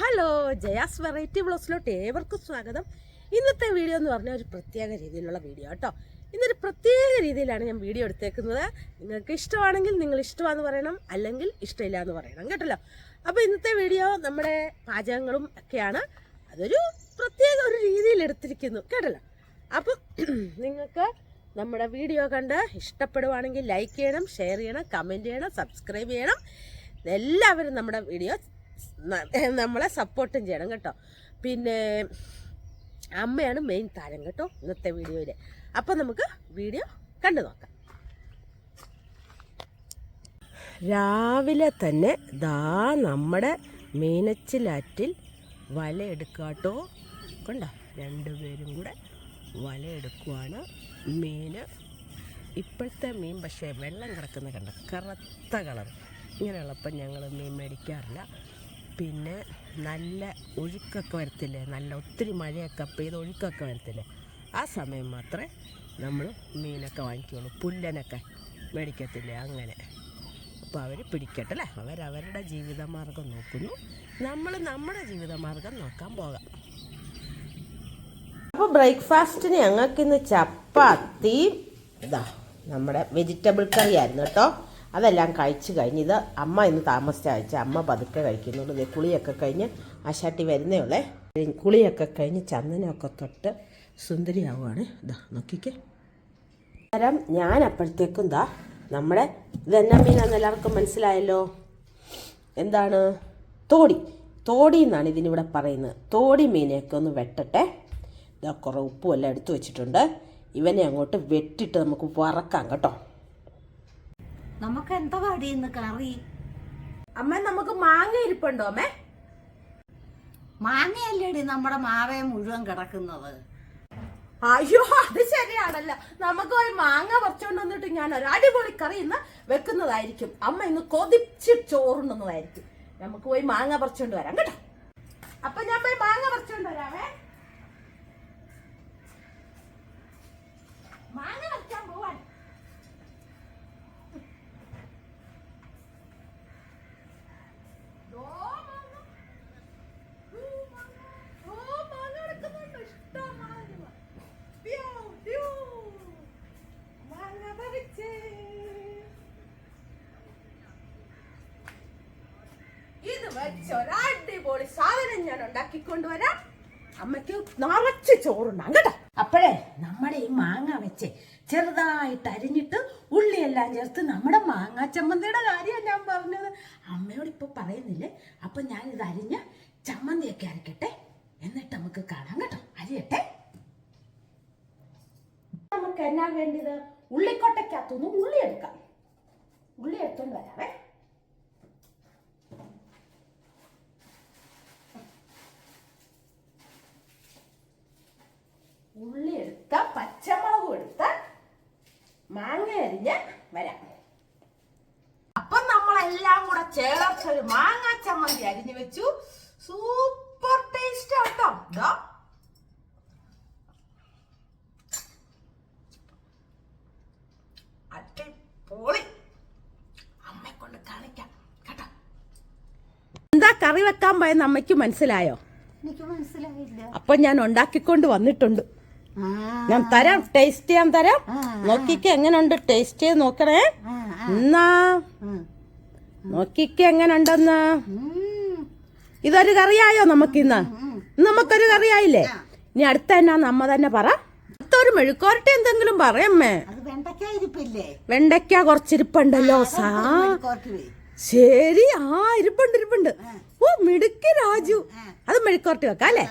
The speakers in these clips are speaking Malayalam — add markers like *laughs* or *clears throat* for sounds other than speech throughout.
ഹലോ ജയാസ് വെറൈറ്റി ബ്ലോസിലോട്ട് ഏവർക്കും സ്വാഗതം. ഇന്നത്തെ വീഡിയോ എന്ന് പറഞ്ഞാൽ ഒരു പ്രത്യേക രീതിയിലുള്ള വീഡിയോ കേട്ടോ. ഇന്നൊരു പ്രത്യേക രീതിയിലാണ് ഞാൻ വീഡിയോ എടുത്തേക്കുന്നത്. നിങ്ങൾക്ക് ഇഷ്ടമാണെങ്കിൽ നിങ്ങൾ ഇഷ്ടമാണെന്ന് പറയണം അല്ലെങ്കിൽ ഇഷ്ടമില്ല എന്ന് പറയണം കേട്ടല്ലോ. അപ്പോൾ ഇന്നത്തെ വീഡിയോ നമ്മുടെ പാചകങ്ങളും ഒക്കെയാണ്. അതൊരു പ്രത്യേക ഒരു രീതിയിൽ എടുത്തിരിക്കുന്നു കേട്ടല്ലോ. അപ്പം നിങ്ങൾക്ക് നമ്മുടെ വീഡിയോ കണ്ട് ഇഷ്ടപ്പെടുവാണെങ്കിൽ ലൈക്ക് ചെയ്യണം ഷെയർ ചെയ്യണം കമന്റ് ചെയ്യണം സബ്സ്ക്രൈബ് ചെയ്യണം. എല്ലാവരും നമ്മുടെ വീഡിയോ *laughs* നമ്മളെ സപ്പോർട്ടും ചെയ്യണം കേട്ടോ. പിന്നെ അമ്മയാണ് മെയിൻ താരം കേട്ടോ ഇന്നത്തെ വീഡിയോയിൽ അപ്പോൾ നമുക്ക് വീഡിയോ കണ്ടു നോക്കാം. രാവിലെ തന്നെ ദാ നമ്മുടെ മീനച്ചിലാറ്റിൽ വല എടുക്കാട്ടോ കണ്ടോ രണ്ടുപേരും കൂടെ വല എടുക്കുവാണ് മീന് ഇപ്പോഴത്തെ മീൻ പക്ഷേ വെള്ളം കിടക്കുന്ന കണ്ട? കറുത്ത കളർ ഇങ്ങനെയുള്ളപ്പം ഞങ്ങൾ മീൻ മേടിക്കാറില്ല. പിന്നെ നല്ല ഒഴുക്കൊക്കെ വരത്തില്ലേ? നല്ല ഒത്തിരി മഴയൊക്കെ പെയ്ത് ഒഴുക്കൊക്കെ വരത്തില്ലേ? ആ സമയം മാത്രമേ നമ്മൾ മീനൊക്കെ വാങ്ങിക്കുള്ളൂ പുല്ലനൊക്കെ മേടിക്കത്തില്ലേ? അങ്ങനെ. അപ്പോൾ അവർ പിടിക്കട്ടെ അല്ലേ? അവരവരുടെ ജീവിതമാർഗം നോക്കുന്നു. നമ്മൾ നമ്മുടെ ജീവിതമാർഗം നോക്കാൻ പോകാം. അപ്പോൾ ബ്രേക്ക്ഫാസ്റ്റിന് ഞങ്ങൾക്ക് ഇന്ന് ചപ്പാത്തി. ഇതാ നമ്മുടെ വെജിറ്റബിൾ കറി ആയിരുന്നു കേട്ടോ. അതെല്ലാം കഴിച്ചു കഴിഞ്ഞ് ഇത് അമ്മ ഇന്ന് താമസിച്ച അമ്മ പതുക്കെ കഴിക്കുന്നുണ്ട്. ദേ കുളിയൊക്കെ കഴിഞ്ഞ് ആശാട്ടി വരുന്നേ ഉള്ളേ. കുളിയൊക്കെ കഴിഞ്ഞ് ചന്ദനമൊക്കെ തൊട്ട് സുന്ദരിയാവുകയാണ് ഇതാ നോക്കിക്കേ. തരം ഞാൻ അപ്പോഴത്തേക്കും ദാ നമ്മുടെ ഇതെന്നാ മീനാന്ന് എല്ലാവർക്കും മനസ്സിലായല്ലോ? എന്താണ്? തോടി. തോടി എന്നാണ് ഇതിനിവിടെ പറയുന്നത്. തോടി മീനെയൊക്കെ ഒന്ന് വെട്ടട്ടെ. ഇതാ കുറേ ഉപ്പും എല്ലാം എടുത്തു വെച്ചിട്ടുണ്ട്. ഇവനെ അങ്ങോട്ട് വെട്ടിട്ട് നമുക്ക് വറക്കാം കേട്ടോ. നമുക്ക് എന്താ പാടിയെന്ന് കറി? അമ്മ നമുക്ക് മാങ്ങ ഇരിപ്പുണ്ടോ അമ്മേ? മാങ്ങയല്ലേടി നമ്മുടെ മാവേ മുഴുവൻ കിടക്കുന്നത്. അയ്യോ അത് ശരിയാണല്ലോ. നമുക്ക് ഒരു മാങ്ങ പറിച്ചോണ്ട് വന്നിട്ട് ഞാൻ ഒരു അടിപൊളി കറി ഇന്ന് വെക്കുന്നതായിരിക്കും. അമ്മ ഇന്ന് കൊതിച്ച് ചോറുണ്ടെന്നതായിരിക്കും നമുക്ക് പോയി മാങ്ങ പറിച്ചോണ്ട് വരാം കേട്ടോ. അപ്പൊ ഞാൻ പോയി മാങ്ങ പറിച്ചോണ്ട് വരാമേ. മാങ്ങ പറിക്കാൻ പോവാൻ ഇത് വെച്ച് ഒരു അടിപൊളി സാധനം ഞാൻ ഉണ്ടാക്കിക്കൊണ്ടുവരാം. അമ്മയ്ക്ക് നിറച്ച് ചോറുണ്ടാകും കേട്ടോ. അപ്പോഴേ നമ്മുടെ ഈ മാങ്ങ വെച്ച് ചെറുതായിട്ട് അരിഞ്ഞിട്ട് ഉള്ളിയെല്ലാം ചേർത്ത് നമ്മുടെ മാങ്ങാ ചമ്മന്തിയുടെ കാര്യമാണ് ഞാൻ പറഞ്ഞത്. അമ്മയോട് ഇപ്പൊ പറയുന്നില്ലേ? അപ്പൊ ഞാൻ ഇത് അരിഞ്ഞ ചമ്മന്തിയൊക്കെ അരക്കട്ടെ. എന്നിട്ട് നമുക്ക് കാണാം കേട്ടോ. അരിയട്ടെ. നമുക്ക് എന്നാ വേണ്ടത്? ഉള്ളിക്കൊട്ടയ്ക്കകത്തുനിന്ന് ഉള്ളി എടുക്കാം. ഉള്ളി എടുത്തോണ്ട് വരാവേ ഉള്ളി എടുത്ത പച്ചമുളകും എടുത്ത മാങ്ങ അരിഞ്ഞ് വരാം. അപ്പൊ നമ്മളെല്ലാം കൂടെ ചേർത്തൊരു മാങ്ങ ചമ്മന്തി അരിഞ്ഞു വെച്ചു. സൂപ്പർ ടേസ്റ്റ് ആട്ടോ. ഇതാ അടിപൊളി. അമ്മയെ കൊണ്ട് കാണിക്കാം. കേട്ടോ. എന്താ കറി വെക്കാൻ പോയെന്ന് അമ്മയ്ക്ക് മനസ്സിലായോ? എനിക്ക് മനസ്സിലായില്ല. അപ്പൊ ഞാൻ ഉണ്ടാക്കിക്കൊണ്ട് വന്നിട്ടുണ്ട്. ഞാൻ തരാം ടേസ്റ്റ് ചെയ്യാൻ തരാം. നോക്കിക്ക് എങ്ങനെയുണ്ട് ടേസ്റ്റ് ചെയ്ത് നോക്കണേ. എന്നാ? നോക്കിക്ക് എങ്ങനെയുണ്ടെന്ന് ഇതൊരു കറിയായോ നമുക്കിന്ന്? നമുക്കൊരു കറിയായില്ലേ? ഇനി അടുത്ത എന്നാ നമ്മ തന്നെ പറ. അടുത്തൊരു മെഴുക്കോരട്ടെ എന്തെങ്കിലും പറയമ്മേ. വെണ്ടയ്ക്ക കുറച്ചിരിപ്പുണ്ടല്ലോ സാ. ശരി. ആ ഇരിപ്പുണ്ട് ഇരിപ്പുണ്ട്. ഓ മിടുക്ക് രാജു. അത് മെഴുക്കോർട്ട് വെക്കാം അല്ലേ?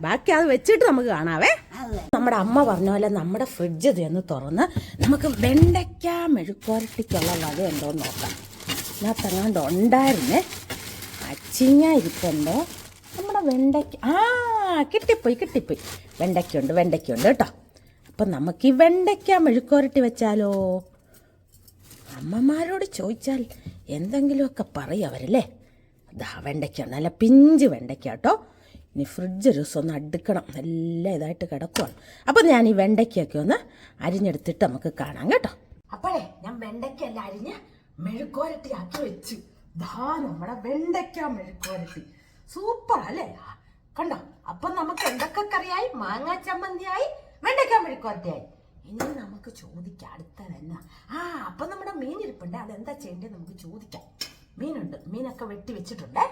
ബാക്കി അത് വെച്ചിട്ട് നമുക്ക് കാണാവേ. നമ്മുടെ അമ്മ പറഞ്ഞ പോലെ നമ്മുടെ ഫ്രിഡ്ജ് ഇതൊന്ന് തുറന്ന് നമുക്ക് വെണ്ടയ്ക്ക മെഴുക്കോരട്ടിക്കുള്ള വക ഉണ്ടോന്ന് നോക്കാം. ഇതിനകത്തെങ്ങാണ്ട് ഉണ്ടായിരുന്നേ. അച്ചിങ്ങ ഇരിപ്പുണ്ടോ? നമ്മുടെ വെണ്ടയ്ക്ക. ആ കിട്ടിപ്പോയി കിട്ടിപ്പോയി. വെണ്ടയ്ക്കുണ്ട് വെണ്ടയ്ക്കുണ്ട് കേട്ടോ. അപ്പം നമുക്ക് ഈ വെണ്ടയ്ക്ക മെഴുക്കോരട്ടി വെച്ചാലോ? അമ്മമാരോട് ചോദിച്ചാൽ എന്തെങ്കിലുമൊക്കെ പറയും അവരല്ലേ. ദാ വെണ്ടയ്ക്ക നല്ല പിഞ്ച് വെണ്ടയ്ക്ക കേട്ടോ. ഇനി ഫ്രിഡ്ജ് ദിവസം അടുക്കണം. നല്ല ഇതായിട്ട് കിടക്കുവാണ്. അപ്പോൾ ഞാൻ ഈ വെണ്ടയ്ക്കൊക്കെ ഒന്ന് അരിഞ്ഞെടുത്തിട്ട് നമുക്ക് കാണാം കേട്ടോ. അപ്പോഴേ ഞാൻ വെണ്ടയ്ക്ക എല്ലാം അരിഞ്ഞ് മെഴുക്കോരട്ടി ആക്കി വെച്ചു. ദാ നമ്മുടെ വെണ്ടയ്ക്ക മെഴുക്കോരട്ടി സൂപ്പർ അല്ലേ? കണ്ടോ? അപ്പം നമുക്ക് എന്തൊക്കെ കറിയായി? മാങ്ങാ ചമ്മന്തിയായി വെണ്ടയ്ക്ക മെഴുക്കോറ്റയായി ഇനി നമുക്ക് ചോദിക്കാം. അടുത്തത് എന്നാ? ആ അപ്പൊ നമ്മുടെ മീൻ ഇരിപ്പുണ്ട് അതെന്താ ചെയ്യേണ്ടത് നമുക്ക് ചോദിക്കാം. മീനുണ്ട്. മീനൊക്കെ വെട്ടി വെച്ചിട്ടുണ്ട്.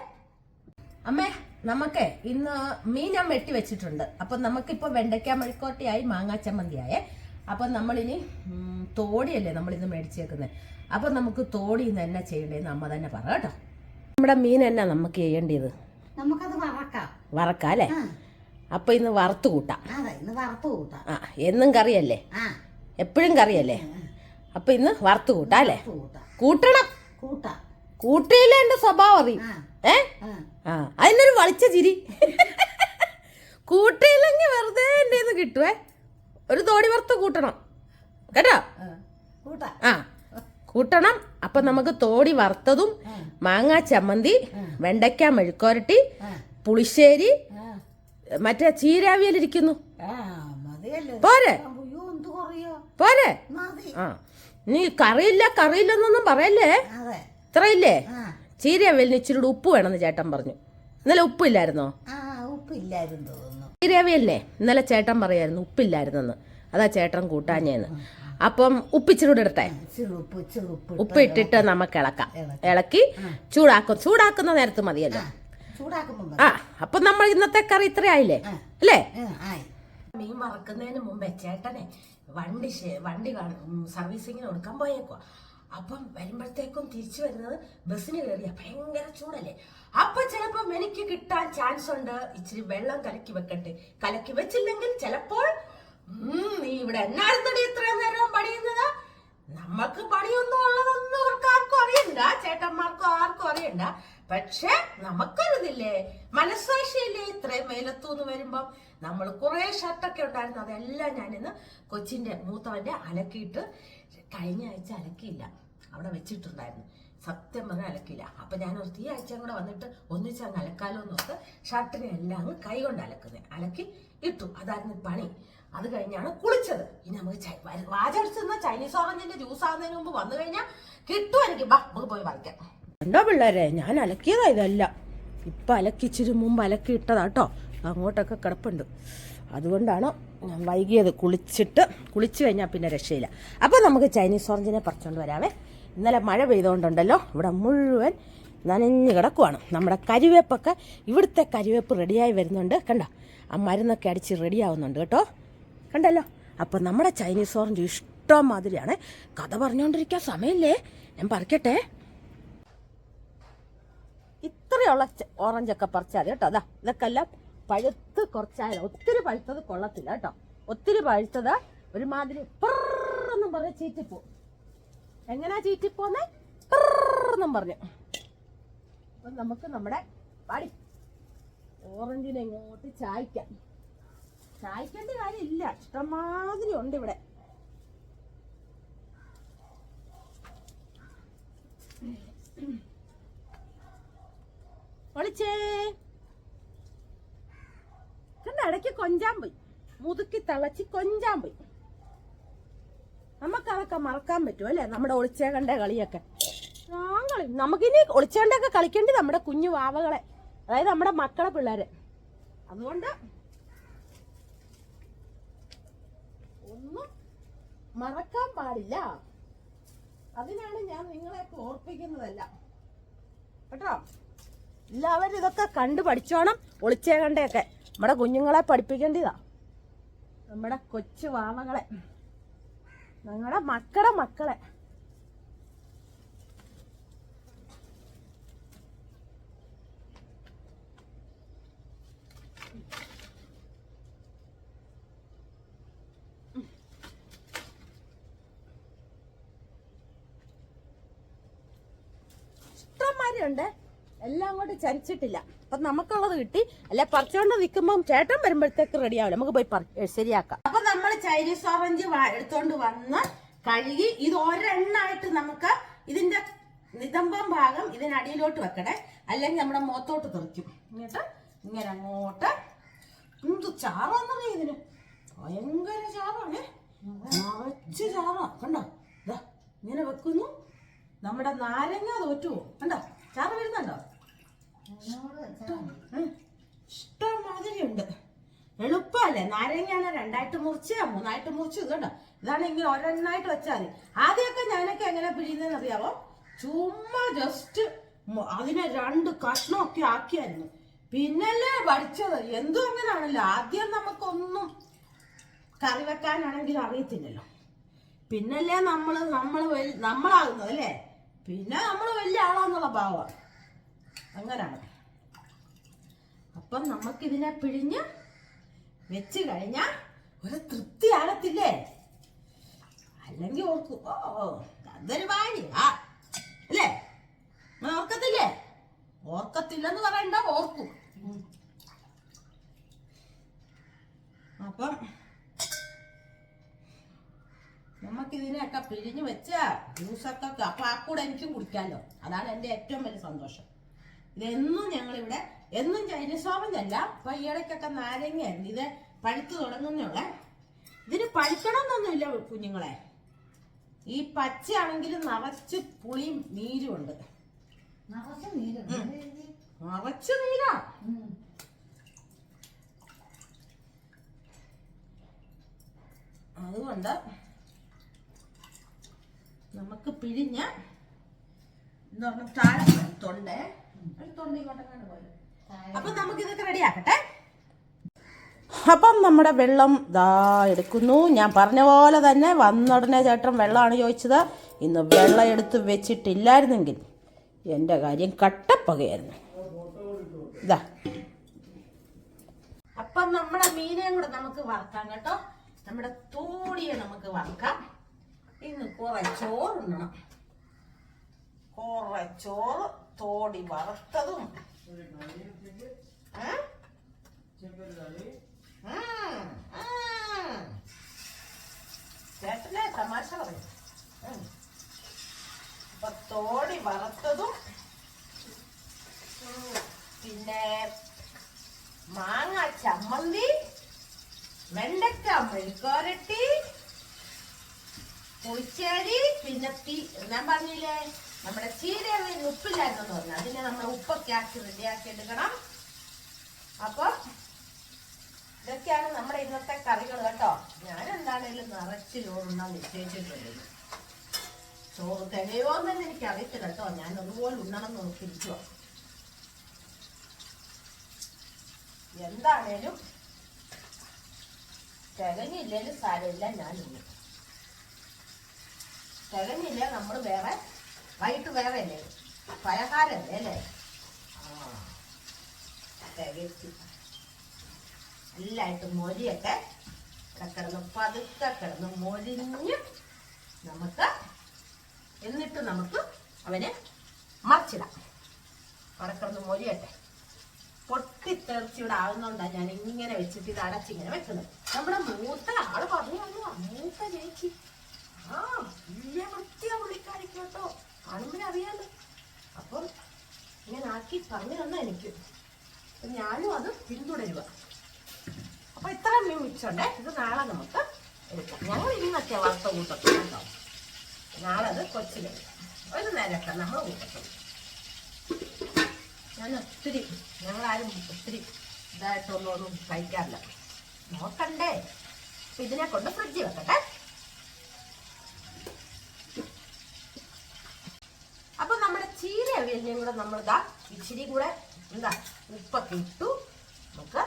അമ്മേ നമുക്ക് ഇന്ന് മീൻ ഞാൻ വെട്ടി വെച്ചിട്ടുണ്ട്. അപ്പൊ നമുക്കിപ്പോ വെണ്ടയ്ക്ക മെഴുക്കോട്ടയായി മാങ്ങാ ചമ്മന്തിയായേ. അപ്പൊ നമ്മളിനി തോടിയല്ലേ നമ്മൾ ഇന്ന് മേടിച്ചേക്കുന്നത്? അപ്പൊ നമുക്ക് തോടി ഇന്ന് എന്നാ ചെയ്യണ്ടേന്ന് അമ്മ തന്നെ പറ കേട്ടോ. നമ്മുടെ മീൻ എന്നാ നമുക്ക് ചെയ്യേണ്ടത്? നമുക്കത് വറക്കാം. വറക്കാം അല്ലേ? അപ്പൊ ഇന്ന് വറുത്ത് കൂട്ടാം. അതെ ഇന്ന് വറുത്ത് കൂട്ടാം. ആ എന്നും കറിയല്ലേ? എപ്പോഴും കറിയല്ലേ? അപ്പൊ ഇന്ന് വറുത്ത് കൂട്ടാം അല്ലേ? കൂട്ടാം. കൂട്ടണം. കൂട്ടാം. കൂട്ടിയില്ല എന്റെ സ്വഭാവം അറിയും. ഏ? ആ. അതിനൊരു വളിച്ച ചിരി. കൂട്ടിയില്ലെങ്കിൽ വെറുതെ എന്റെ നിന്ന് കിട്ടുവേ. ഒരു തോടി വറുത്ത് കൂട്ടണം. കേട്ടോ? ആ, കൂട്ടണം. അപ്പൊ നമുക്ക് തോടി വറുത്തതും മാങ്ങാ ചമ്മന്തി വെണ്ടയ്ക്ക മെഴുക്കോരട്ടി പുളിശ്ശേരി മറ്റേ ചീരാവിയലിരിക്കുന്നു. പോരെ. പോരെ. ആ നീ കറിയില്ല കറിയില്ലെന്നൊന്നും പറയല്ലേ? ഇത്രയില്ലേ? ചീരാവിയലിന് ചീരവിയലിന് ഇച്ചിരി ഉപ്പ് വേണമെന്ന് ചേട്ടൻ പറഞ്ഞു. ഇന്നലെ ഉപ്പില്ലായിരുന്നോ? ചീരവിയല്ലേ ഇന്നലെ ചേട്ടൻ പറയായിരുന്നു ഉപ്പില്ലായിരുന്നെന്ന്. അതാ ചേട്ടൻ കൂട്ടാഞ്ഞേന്ന്. അപ്പം ഇടട്ടെ ഉപ്പ് ഇച്ചിരി ഉപ്പ് ഉപ്പ് ഇട്ടിട്ട് നമുക്ക് ഇളക്കാം. ഇളക്കി. ചൂടാക്കും. ചൂടാക്കുന്ന നേരത്ത് മതിയല്ലോ. ആ അപ്പൊ നമ്മൾ ഇന്നത്തെ കറി ഇത്ര ആയില്ലേ? അല്ലേ? ആയി. മീൻ വറക്കുന്നതിന് മുമ്പേ ചേട്ടനെ വണ്ടി വണ്ടി സർവീസിങ്ങിന് കൊടുക്കാൻ പോയേക്കുവാ. അപ്പം വരുമ്പോഴത്തേക്കും തിരിച്ചു വരുന്നത് ബസ്സിന് കയറിയ ഭയങ്കര ചൂടല്ലേ? അപ്പൊ ചിലപ്പം എനിക്ക് കിട്ടാൻ ചാൻസ് ഉണ്ട്. ഇച്ചിരി വെള്ളം കലക്കി വെക്കട്ടെ. കലക്കി വെച്ചില്ലെങ്കിൽ ചിലപ്പോൾ നീ ഇവിടെ എന്നായിരുന്നടി ഇത്രയും നേരം പണിയുന്നത്? നമ്മക്ക് പണിയൊന്നും ഉള്ളതൊന്നും അവർക്ക് ആർക്കും അറിയണ്ട. ചേട്ടന്മാർക്കും ആർക്കും അറിയണ്ട. പക്ഷെ നമുക്കറിതില്ലേ മനസ്സാക്ഷിയില്ലേ ഇത്രയും മേലത്തൂന്ന് വരുമ്പം നമ്മൾ കുറെ ഷർട്ടൊക്കെ ഉണ്ടായിരുന്നു. അതെല്ലാം ഞാനിന്ന് കൊച്ചിന്റെ മൂത്തവന്റെ അലക്കിയിട്ട് കഴിഞ്ഞ ആഴ്ച അലക്കിയില്ല. അവിടെ വെച്ചിട്ടുണ്ടായിരുന്നു. സത്യം പറഞ്ഞാൽ അലക്കില്ല അപ്പൊ ഞാൻ ഒരു ഈ ആഴ്ചയും കൂടെ വന്നിട്ട് ഒന്നിച്ച് അങ്ങ് അലക്കാലോ എന്ന് നോക്ക് ഷർട്ടിനെ എല്ലാം അങ്ങ് കൈ കൊണ്ട് അലക്കുന്നത് അലക്കി ഇട്ടു. അതായിരുന്നു പണി. അത് കഴിഞ്ഞാണ് കുളിച്ചത്. ഇനി നമുക്ക് വാചടിച്ചിരുന്ന ചൈനീസ് ഓറഞ്ചിന്റെ ജ്യൂസ് ആകുന്നതിന് മുമ്പ് വന്നു കഴിഞ്ഞാൽ കിട്ടും എനിക്ക് ബാ നമുക്ക് പോയി വായിക്കാം കണ്ടോ പിള്ളേരെ? ഞാൻ അലക്കിയതാ ഇതല്ല ഇപ്പൊ അലക്കിച്ചിരി മുമ്പ് അലക്കി ഇട്ടതാ കേട്ടോ അങ്ങോട്ടൊക്കെ കിടപ്പുണ്ട്. അതുകൊണ്ടാണ് ഞാൻ വൈകിയത്. കുളിച്ചിട്ട് കുളിച്ചു കഴിഞ്ഞാൽ പിന്നെ രക്ഷയില്ല. അപ്പോൾ നമുക്ക് ചൈനീസ് ഓറഞ്ചിനെ പറിച്ചുകൊണ്ട് വരാമേ ഇന്നലെ മഴ പെയ്തുകൊണ്ടുണ്ടല്ലോ ഇവിടെ മുഴുവൻ നനഞ്ഞു കിടക്കുവാണ്. നമ്മുടെ കരിവേപ്പൊക്കെ ഇവിടുത്തെ കരിവേപ്പ് റെഡിയായി വരുന്നുണ്ട്. കണ്ടോ? ആ മരുന്നൊക്കെ അടിച്ച് റെഡിയാവുന്നുണ്ട് കേട്ടോ. കണ്ടല്ലോ? അപ്പം നമ്മുടെ ചൈനീസ് ഓറഞ്ച് ഇഷ്ടം മാതിരിയാണ്. കഥ പറഞ്ഞുകൊണ്ടിരിക്കാൻ സമയമില്ലേ ഞാൻ പറിക്കട്ടെ? ഇത്രയുള്ള ഓറഞ്ചൊക്കെ പറിച്ചാൽ കേട്ടോ. അതാ ഇതൊക്കെ എല്ലാം പഴുത്ത് കുറച്ചായാലും ഒത്തിരി പഴുത്തത് കൊള്ളത്തില്ല കേട്ടോ. ഒത്തിരി പഴുത്തത് ഒരുമാതിരി പെറെന്നും പറഞ്ഞ് ചീറ്റിപ്പോ എങ്ങനാ ചീറ്റിപ്പോന്നെ പെറെന്നും പറഞ്ഞു. അപ്പൊ നമുക്ക് നമ്മുടെ പാടി. ഓറഞ്ചിനെ ഇങ്ങോട്ട് ചായ്ക്കാം. ചായ്ക്കേണ്ട കാര്യമില്ല. ഇഷ്ടമാതിരി ഉണ്ട് ഇവിടെ. ഒളിച്ചേ. കണ്ട ഇടയ്ക്ക് കൊഞ്ചാൻ പോയി. മുതുക്കി തിളച്ച് കൊഞ്ചാൻ പോയി. നമുക്കതൊക്കെ മറക്കാൻ പറ്റും അല്ലേ? നമ്മുടെ ഒളിച്ചേകണ്ട കളിയൊക്കെ. കളി നമുക്കിനി ഒളിച്ചേണ്ടൊക്കെ കളിക്കേണ്ടി നമ്മുടെ കുഞ്ഞു വാവകളെ അതായത് നമ്മുടെ മക്കളെ പിള്ളേരെ. അതുകൊണ്ട് ഒന്നും മറക്കാൻ പാടില്ല. അതിനാണ് ഞാൻ നിങ്ങളെ ഓർപ്പിക്കുന്നതല്ല. കേട്ടോ? എല്ലാവരും ഇതൊക്കെ കണ്ടു പഠിച്ചോണം ഒളിച്ചേ കണ്ടയൊക്കെ നമ്മുടെ കുഞ്ഞുങ്ങളെ പഠിപ്പിക്കേണ്ടതാ. നമ്മുടെ കൊച്ചു വാവകളെ ഞങ്ങളുടെ മക്കളെ മക്കളെ. ഇഷ്ടംമാരുണ്ട് എല്ലാം അങ്ങോട്ട് ചരിച്ചിട്ടില്ല. അപ്പൊ നമുക്കുള്ളത് കിട്ടി. അല്ല പറിച്ചോണ്ട് നിൽക്കുമ്പോൾ ചേട്ടൻ വരുമ്പോഴത്തേക്ക് റെഡി ആവില്ല? നമുക്ക് പോയി ശരിയാക്കാം. അപ്പൊ നമ്മൾ ചൈനീസ് ഓറഞ്ച് എടുത്തോണ്ട് വന്ന് കഴുകി ഇത് ഒരെണ്ണായിട്ട് നമുക്ക് ഇതിന്റെ നിതംബം ഭാഗം ഇതിനടിയിലോട്ട് വെക്കണേ. അല്ലെങ്കിൽ നമ്മുടെ മുഖത്തോട്ട് തെറിക്കും. എന്നിട്ട് ഇങ്ങനെ അങ്ങോട്ട് എന്ത് ചാറാന്നറിയ ഇതിന്? ഭയങ്കര ചാറാണ് നിറച്ച് ചാറാ കണ്ടോ? ഇങ്ങനെ വെക്കുന്നു. നമ്മുടെ നാരങ്ങ തോറ്റുവോ കണ്ടോ? ചാറ് വരുന്നുണ്ടോ? ഇഷ്ടം. മാതിരി ഉണ്ട് എളുപ്പമല്ലേ? നാരങ്ങയാണ് രണ്ടായിട്ട് മുറിച്ച് മൂന്നായിട്ട് മുറിച്ച് ഇതുണ്ട് ഇതാണ് ഇങ്ങനെ ഒരെണ്ണായിട്ട് വെച്ചാൽ മതി. ആദ്യമൊക്കെ ഞാനൊക്കെ എങ്ങനെ പിഴിയുന്നതെന്ന് അറിയാവോ? ചുമ്മാ ജസ്റ്റ് അതിനെ രണ്ട് കഷ്ണമൊക്കെ ആക്കിയായിരുന്നു. പിന്നല്ലേ പഠിച്ചത്. എന്തും അങ്ങനെയാണല്ലോ ആദ്യം നമുക്കൊന്നും കറി വെക്കാനാണെങ്കിൽ അറിയത്തില്ലല്ലോ. പിന്നല്ലേ നമ്മൾ നമ്മൾ നമ്മളാകുന്നത് അല്ലേ? പിന്നെ നമ്മൾ വലിയ ആളാന്നുള്ള ഭാവമാണ് അങ്ങനാണ്. അപ്പം നമുക്കിതിനെ പിഴിഞ്ഞ് വെച്ച് കഴിഞ്ഞാൽ ഒരു തൃപ്തി ആകത്തില്ലേ? അല്ലെങ്കിൽ ഓർക്കും ഓ അതൊരു ആ അല്ലേ? ഓർക്കത്തില്ലേ? ഓർക്കത്തില്ലെന്ന് പറയണ്ട ഓർക്കും. അപ്പം നമുക്കിതിനെയൊക്കെ പിരിഞ്ഞു വെച്ച ജ്യൂസൊക്കെ അപ്പൊ ആ കൂടെ എനിക്കും കുടിക്കാമല്ലോ അതാണ് എന്റെ ഏറ്റവും വലിയ സന്തോഷം. ഇതെന്നും ഞങ്ങളിവിടെ എന്നും ചൈനീസ് ഓവനല്ല ഇപ്പൊ ഈയിടയ്ക്കൊക്കെ നാരങ്ങയായിരുന്നു ഇത് പഴുത്ത് തുടങ്ങുന്നേ ഇതിന് പഴുക്കണമെന്നൊന്നുമില്ല കുഞ്ഞുങ്ങളെ. ഈ പച്ചയാണെങ്കിലും നിറച്ച് പുളിയും നീരും ഉണ്ട്. നിറച്ച് നീരാ അതുകൊണ്ട് നമുക്ക് പിഴിഞ്ഞ എന്ന് പറഞ്ഞ താഴെ തൊണ്ടേ. തൊണ്ട ഇങ്ങോട്ടങ്ങാണ്ട് പോയി. അപ്പൊ നമുക്ക് ഇതൊക്കെ റെഡിയാക്കട്ടെ അപ്പം നമ്മുടെ വെള്ളം ദാ എടുക്കുന്നു. ഞാൻ പറഞ്ഞ പോലെ തന്നെ വന്നുടനെ ചേട്ടൻ വെള്ളമാണ് ചോദിച്ചത്. ഇന്ന് വെള്ളം എടുത്ത് വെച്ചിട്ടില്ലായിരുന്നെങ്കിൽ എന്റെ കാര്യം കട്ടപ്പകയായിരുന്നു. ഇതാ അപ്പം നമ്മുടെ മീനെയും കൂടെ നമുക്ക് വറക്കാം കേട്ടോ. നമ്മുടെ തോടിയെ നമുക്ക് വറക്കാം. ഇന്ന് കുറെ ചോറുണ്ണണം കുറെ. ചോറ് തോടി വറുത്തതും. ചേട്ടനെ തമാശ പറയും. അപ്പൊ തോടി വറുത്തതും. പിന്നെ മാങ്ങ ചമ്മന്തി വെണ്ടക്ക മെഴുക്കോരട്ടി പുളിച്ചേരി പിന്നെ തീ ഞാൻ പറഞ്ഞില്ലേ നമ്മുടെ ചീരയിൽ ഉപ്പില്ലായിരുന്നു പറഞ്ഞു. അതിനെ നമ്മൾ ഉപ്പൊക്കെ ആക്കി റെഡിയാക്കി എടുക്കണം. അപ്പൊ ഇതൊക്കെയാണ് നമ്മുടെ ഇന്നത്തെ കറികൾ കേട്ടോ. ഞാൻ എന്താണേലും നിറച്ച് ചോറുണ്ട നിശ്ചയിച്ചിട്ടുണ്ട്. ചോറ് തികയോന്ന് തന്നെ എനിക്ക് അറിയത്തില്ല കേട്ടോ. ഞാൻ ഒരുപോലെ ഉണ്ണണം എന്ന് നോക്കിയിരിക്കുവാ. എന്താണേലും തികഞ്ഞില്ലേലും സാരമില്ല ഞാൻ ഉണ്ണും തികഞ്ഞില്ല? നമ്മൾ വേറെ വൈകിട്ട് വേറെ അല്ലേ പലഹാരല്ലേ അല്ലേ? ആ തികച്ചു. മൊരിയൊക്കെ കിടന്ന് പതുക്കെ കിടന്ന് മൊരിഞ്ഞ് നമുക്ക് എന്നിട്ട് നമുക്ക് അവനെ മറിച്ചിടാം. അവിടെ കിടന്ന് മൊരിയട്ടെ. പൊട്ടിത്തെറിച്ച് ഇവിടെ ആവുന്നോണ്ടാണ് ഞാൻ ഇങ്ങനെ വെച്ചിട്ട് ഇത് അടച്ചിങ്ങനെ വെക്കുന്നത്. നമ്മുടെ മൂത്ത ആൾ പറഞ്ഞു മൂത്ത ചേച്ചി. ആ വലിയ വൃത്തിയാ പുള്ളിക്കാരിക്ക് കേട്ടോ. കാണുമ്പോഴേ അറിയാലോ. അപ്പം ഇങ്ങനെ ആക്കി പറഞ്ഞു തന്ന എനിക്ക്. അപ്പം ഞാനും അത് പിന്തുടരുക അപ്പം ഇത്രയും മീൻ മിച്ചുണ്ടേ ഇത് നാളെ നമുക്ക് എടുക്കാം. ഞങ്ങൾ ഇന്നൊക്കെ വറുത്ത കൂട്ടത്തിൽ കേട്ടോ. നാളെ അത് കൊച്ചിലെടുക്കാം ഒരു നേരമൊക്കെ നമ്മൾ കൂട്ടത്തുള്ളൂ ഞാൻ ഒത്തിരി ഞങ്ങളാരും ഒത്തിരി ഇതായിട്ടൊന്നും ഒന്നും കഴിക്കാറില്ല. നോക്കണ്ടേ. ഇതിനെ കൊണ്ട് ഫ്രിഡ്ജിൽ വെക്കട്ടെ അപ്പൊ നമ്മുടെ അവിയലിനെയും കൂടെ ഇതാ ഇച്ചിരി കൂടെ എന്താ ഉപ്പൊക്കെ ഇട്ടു നമുക്ക്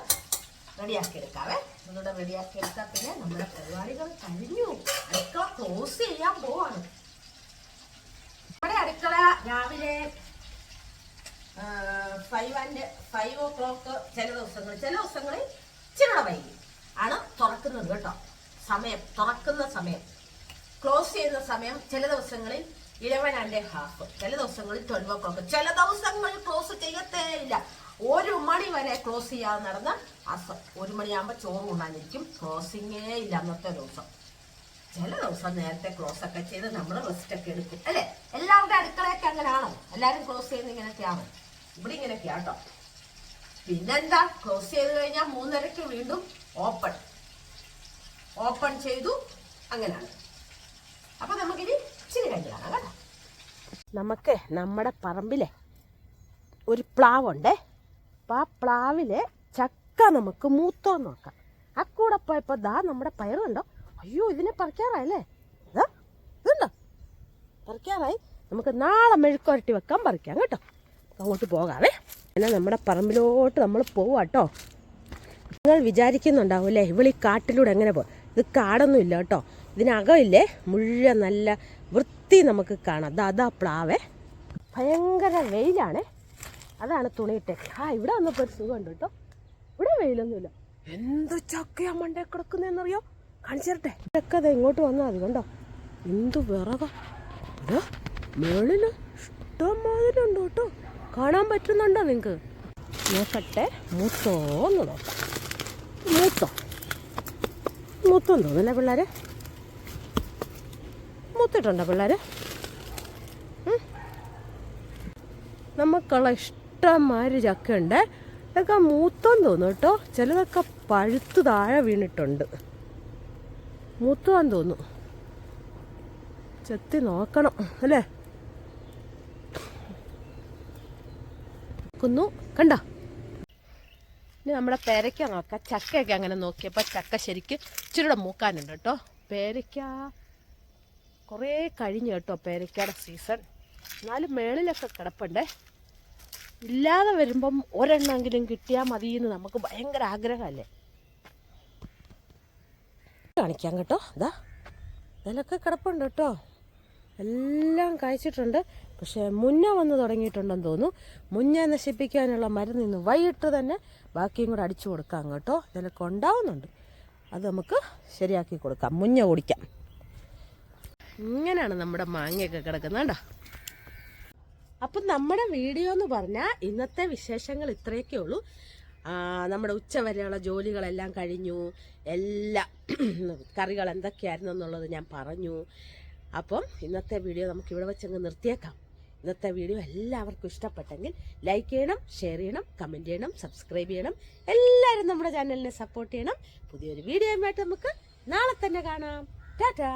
റെഡിയാക്കി എടുക്കാവേ ഒന്നുകൂടെ റെഡിയാക്കി എടുത്താൽ പിന്നെ നമ്മുടെ പരിപാടികൾ കഴിഞ്ഞു. അടുക്കള ക്ലോസ് ചെയ്യാൻ പോവാണ്. നമ്മുടെ അടുക്കള രാവിലെ five and five o'clock ചില ദിവസങ്ങൾ ചില ദിവസങ്ങളിൽ ഇച്ചിരിയുടെ വൈകി. ആണ് തുറക്കുന്നത് കേട്ടോ. സമയം തുറക്കുന്ന സമയം. ക്ലോസ് ചെയ്യുന്ന സമയം ചില ദിവസങ്ങളിൽ ഇലവൻ ആൻഡ് ഹാഫ് ചില ദിവസങ്ങളിൽ ട്വൽവ് ഒ ക്ലോക്ക് ചില ദിവസങ്ങളിൽ ക്ലോസ് ചെയ്യത്തേ ഇല്ല ഒരു മണി വരെ ക്ലോസ് ചെയ്യാതെ നടന്ന അസം ഒരു മണിയാകുമ്പോൾ ചോറ് ഉണ്ണാനിരിക്കും. ക്ലോസിങ്ങേ ഇല്ല അന്നത്തെ ദിവസം. ചില ദിവസം നേരത്തെ ക്ലോസ് ഒക്കെ ചെയ്ത് നമ്മൾ റെസ്റ്റ് ഒക്കെ എടുക്കും. അല്ലേ? എല്ലാവരുടെ അടുക്കളയൊക്കെ അങ്ങനെയാണോ എല്ലാവരും ക്ലോസ് ചെയ്യുന്ന ഇങ്ങനെയൊക്കെയാണോ? ഇവിടെ ഇങ്ങനെയൊക്കെയാണ് കേട്ടോ. പിന്നെന്താ? ക്ലോസ് ചെയ്ത് കഴിഞ്ഞാൽ മൂന്നരയ്ക്ക് വീണ്ടും ഓപ്പൺ ഓപ്പൺ ചെയ്തു. അങ്ങനെയാണ് അപ്പൊ നമുക്കിനി കേട്ടോ. നമുക്ക് നമ്മുടെ പറമ്പിലെ ഒരു പ്ലാവുണ്ടേ. അപ്പം ആ പ്ലാവിലെ ചക്ക നമുക്ക് മൂത്തോ നോക്കാം. ആ കൂടെ പോയപ്പോൾ ദാ നമ്മുടെ പയറുണ്ടോ അയ്യോ ഇതിനെ പറിക്കാറായല്ലേ ഇതാ ഇതുണ്ടോ? പറിക്കാറായി. നമുക്ക് നാളെ മെഴുക്കുരട്ടി വെക്കാൻ പറിക്കാം കേട്ടോ. അങ്ങോട്ട് പോകാവേ. എന്നാൽ നമ്മുടെ പറമ്പിലോട്ട് നമ്മൾ പോവാട്ടോ നിങ്ങൾ വിചാരിക്കുന്നുണ്ടാവും അല്ലേ? ഇവളീ കാട്ടിലൂടെ എങ്ങനെ പോകും ഇത് കാടൊന്നും ഇല്ല കേട്ടോ. ഇതിനകമില്ലേ? മുഴുവൻ നല്ല വൃത്തി നമുക്ക് കാണാം. അതാ അതാ പ്ലാവേ. ഭയങ്കര വെയിലാണേ. അതാണ് തുണിയിട്ടേക്ക് ആ ഇവിടെ വന്നപ്പോൾ ഒരു സുഖമുണ്ട് കേട്ടോ. ഇവിടെ വെയിലൊന്നുമില്ല. എന്ത് ചക്കയാ മണ്ടേ കിടക്കുന്നതെന്നറിയോ കാണിച്ചു തരട്ടെ ചക്ക ദേ ഇങ്ങോട്ട് വന്നാൽ മതി കണ്ടോ? എന്ത് വിറക. ഇതാ മേളിൽ ഇഷ്ടം മാതിരി ഉണ്ട് കേട്ടോ. കാണാൻ പറ്റുന്നുണ്ടോ നിങ്ങൾക്ക് നോക്കട്ടെ. മൂത്തോന്ന് നോക്കാം. മൂത്തോ? മൂത്തോന്ന് തോന്നുന്നല്ലേ പിള്ളേരെ? മൂത്തിട്ടുണ്ടോ പിള്ളേർ നമുക്കുള്ള ഇഷ്ടമാതിരി ചക്ക ഉണ്ട് ഇതൊക്കെ മൂത്തോന്ന് തോന്നുന്നു കേട്ടോ. ചിലതൊക്കെ പഴുത്ത് താഴെ വീണിട്ടുണ്ട്. മൂത്തുവാന്ന് തോന്നുന്നു. ചെത്തി നോക്കണം അല്ലേ? നോക്കുന്നു. കണ്ട? ഇനി നമ്മുടെ പേരയ്ക്ക നോക്കാം. ചക്കയൊക്കെ അങ്ങനെ നോക്കിയപ്പോൾ ചക്ക ശരിക്കും ഇച്ചിരി മൂക്കാനുണ്ട് കേട്ടോ. പേരയ്ക്ക കുറേ കഴിഞ്ഞ് കേട്ടോ പേരയ്ക്കയുടെ സീസൺ എന്നാലും മേളിലൊക്കെ കിടപ്പുണ്ടേ. ഇല്ലാതെ വരുമ്പം ഒരെണ്ണമെങ്കിലും കിട്ടിയാൽ മതി എന്ന് നമുക്ക് ഭയങ്കര ആഗ്രഹമല്ലേ? കാണിക്കാം കേട്ടോ. ഇതാ ഇതിലൊക്കെ കിടപ്പുണ്ട് കേട്ടോ. എല്ലാം കഴിച്ചിട്ടുണ്ട് പക്ഷേ മുന്ന വന്ന് തുടങ്ങിയിട്ടുണ്ടെന്ന് തോന്നുന്നു. മുന്ന നശിപ്പിക്കാനുള്ള മരുന്ന് ഇന്ന് വൈകിട്ട് തന്നെ ബാക്കിയും കൂടെ അടിച്ചു കൊടുക്കാം കേട്ടോ. ഇതിലൊക്കെ ഉണ്ടാവുന്നുണ്ട്. അത് നമുക്ക് ശരിയാക്കി കൊടുക്കാം. മുന്ന ഓടിക്കാം. ഇങ്ങനെയാണ് നമ്മുടെ മാങ്ങയൊക്കെ കിടക്കുന്നത് കേട്ടോ അപ്പം നമ്മുടെ വീഡിയോ എന്ന് പറഞ്ഞാൽ ഇന്നത്തെ വിശേഷങ്ങൾ ഇത്രയൊക്കെ ഉള്ളൂ. നമ്മുടെ ഉച്ചവരെയുള്ള ജോലികളെല്ലാം കഴിഞ്ഞു. എല്ലാ *clears throat* കറികൾ എന്തൊക്കെയായിരുന്നു എന്നുള്ളത് ഞാൻ പറഞ്ഞു. അപ്പം ഇന്നത്തെ വീഡിയോ നമുക്ക് ഇവിടെ വെച്ചങ്ങ് നിർത്തിയേക്കാം. ഇന്നത്തെ വീഡിയോ എല്ലാവർക്കും ഇഷ്ടപ്പെട്ടെങ്കിൽ ലൈക്ക് ചെയ്യണം ഷെയർ ചെയ്യണം കമന്റ് ചെയ്യണം സബ്സ്ക്രൈബ് ചെയ്യണം. എല്ലാവരും നമ്മുടെ ചാനലിനെ സപ്പോർട്ട് ചെയ്യണം. പുതിയൊരു വീഡിയോയുമായിട്ട് നമുക്ക് നാളെ തന്നെ കാണാം. ടാറ്റാ!